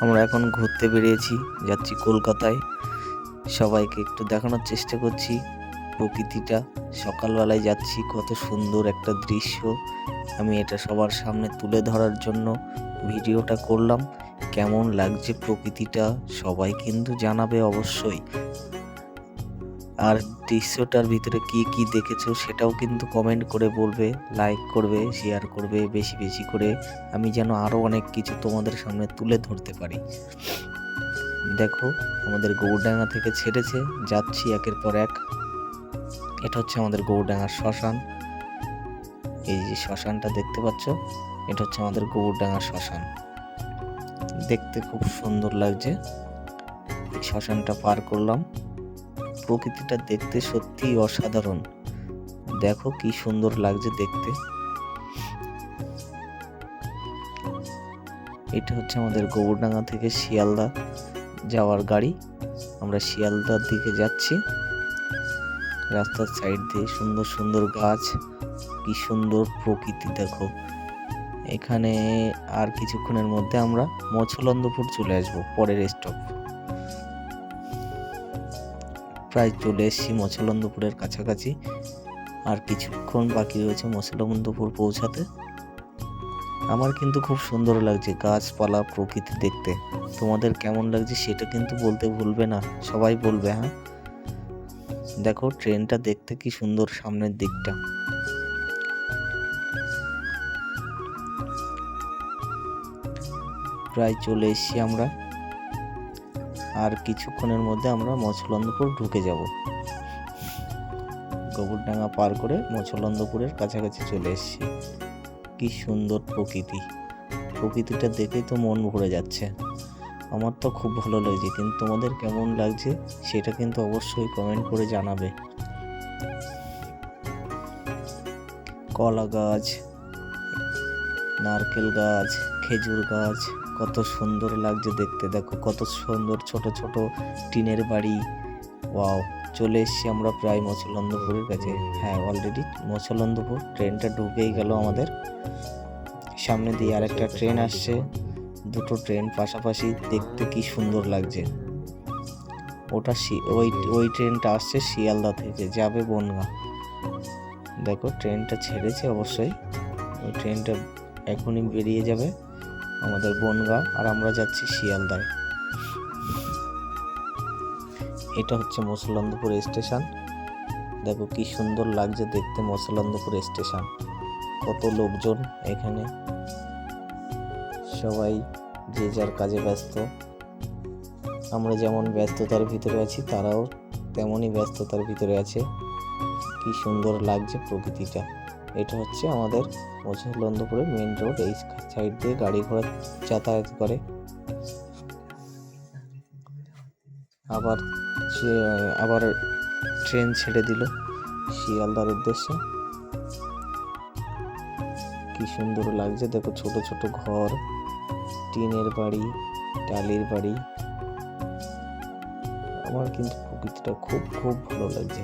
আমরা এখন ঘুরতে বেরিয়েছি, যাচ্ছি কলকাতায়। সবাইকে একটু দেখানোর চেষ্টা করছি প্রকৃতিটা। সকালবেলায় যাচ্ছি, কত সুন্দর একটা দৃশ্য। আমি এটা সবার সামনে তুলে ধরার জন্য ভিডিওটা করলাম। কেমন লাগছে প্রকৃতিটা? সবাই কিন্তু জানাবে অবশ্যই। আর দৃশ্যটার ভিতরে কি কি দেখেছ সেটাও কিন্তু কমেন্ট করে বলবে লাইক করবে শেয়ার করবে, বেশি বেশি করে। আমি যেন আরও অনেক কিছু তোমাদের সামনে তুলে ধরতে পারি। দেখো, আমাদের গৌরডাঙ্গা থেকে ছেড়েছে, যাচ্ছি একের পর এক। এটা হচ্ছে আমাদের গৌরডাঙ্গার শ্মশান। এই যে শ্মশানটা দেখতে পাচ্ছ, এটা হচ্ছে আমাদের গৌরডাঙ্গার শ্মশান। দেখতে খুব সুন্দর লাগছে। শ্মশানটা পার করলাম। প্রকৃতিটা দেখতে সত্যিই অসাধারণ। দেখো কি সুন্দর লাগছে দেখতে। এটা হচ্ছে আমাদের গোবরডাঙ্গা থেকে শিয়ালদা যাওয়ার গাড়ি। আমরা শিয়ালদার দিকে যাচ্ছি। রাস্তার সাইড দিয়ে সুন্দর সুন্দর গাছ। কি সুন্দর প্রকৃতি দেখো। এখানে আর কিছুক্ষণের মধ্যে আমরা মছলন্দপুর চলে আসব, পরের স্টপ প্রায় চলে এসেছি মছলন্দপুরের কাছাকাছি। আর কিছুক্ষণ বাকি রয়েছে মছলন্দপুর পৌঁছাতে। আমার কিন্তু খুব সুন্দর লাগছে গাছপালা প্রকৃতি দেখতে। তোমাদের কেমন লাগছে সেটা কিন্তু বলতে ভুলবে না, সবাই বলবে হ্যাঁ? দেখো, ট্রেনটা দেখতে কি সুন্দর সামনের দিকটা। প্রায় চলে এসেছি আমরা। আর কিছুক্ষণের মধ্যে আমরা মছলন্দপুর ঢুকে যাব। গোবরডাঙ্গা পার করে মছলন্দপুরের কাছাকাছি চলে এসেছি। কি সুন্দর প্রকৃতি। প্রকৃতিটা দেখেই তো মন ভরে যাচ্ছে। আমার তো খুব ভালো লাগছে, কিন্তু তোমাদের কেমন লাগছে সেটা কিন্তু অবশ্যই কমেন্ট করে জানাবে। কলা গাছ, নারকেল গাছ, খেজুর গাছ কত সুন্দর লাগছে দেখতে। দেখো কত সুন্দর ছোট ছোট টিনের বাড়ি। ওয়াও, চলে এসেছি আমরা প্রায় মছলন্দপুরের কাছে। হ্যাঁ অলরেডি মছলন্দপুর ট্রেনটা ঢুকেই গেল আমাদের। সামনে দিয়ে আরেকটা ট্রেন আসছে। দুটো ট্রেন পাশাপাশি দেখতে কি সুন্দর লাগছে। ওটা ওই ওই ট্রেনটা আসছে শিয়ালদা থেকে, যাবে বনগা। দেখো ট্রেনটা ছেড়েছে অবশ্যই। ওই ট্রেনটা এখনই বেরিয়ে যাবে। আমাদের বনগা আর আমরা যাচ্ছি শিয়ালদায়। এটা হচ্ছে মুসলন্দপুর স্টেশন। দেখো কি সুন্দর লাগছে দেখতে মুসলন্দপুর স্টেশন। কত লোকজন এখানে। সবাই যে যার কাজে ব্যস্ত। আমরা যেমন ব্যস্ততার ভিতরে আছি, তারাও তেমনই ব্যস্ততার ভিতরে আছে। কি সুন্দর লাগছে প্রকৃতিটা। এটা হচ্ছে আমাদের মুসলন্দপুরের মেন রোড এই সাইড দিয়ে গাড়ি ঘোড়া যাতায়াত করে। আবার আবার ট্রেন ছেড়ে দিল শিয়ালদার উদ্দেশ্যে। কি সুন্দর লাগছে, দেখো ছোট ছোট ঘর, টিনের বাড়ি, টালির বাড়ি। আমার কিন্তু প্রকৃতিটা খুব খুব ভালো লাগছে।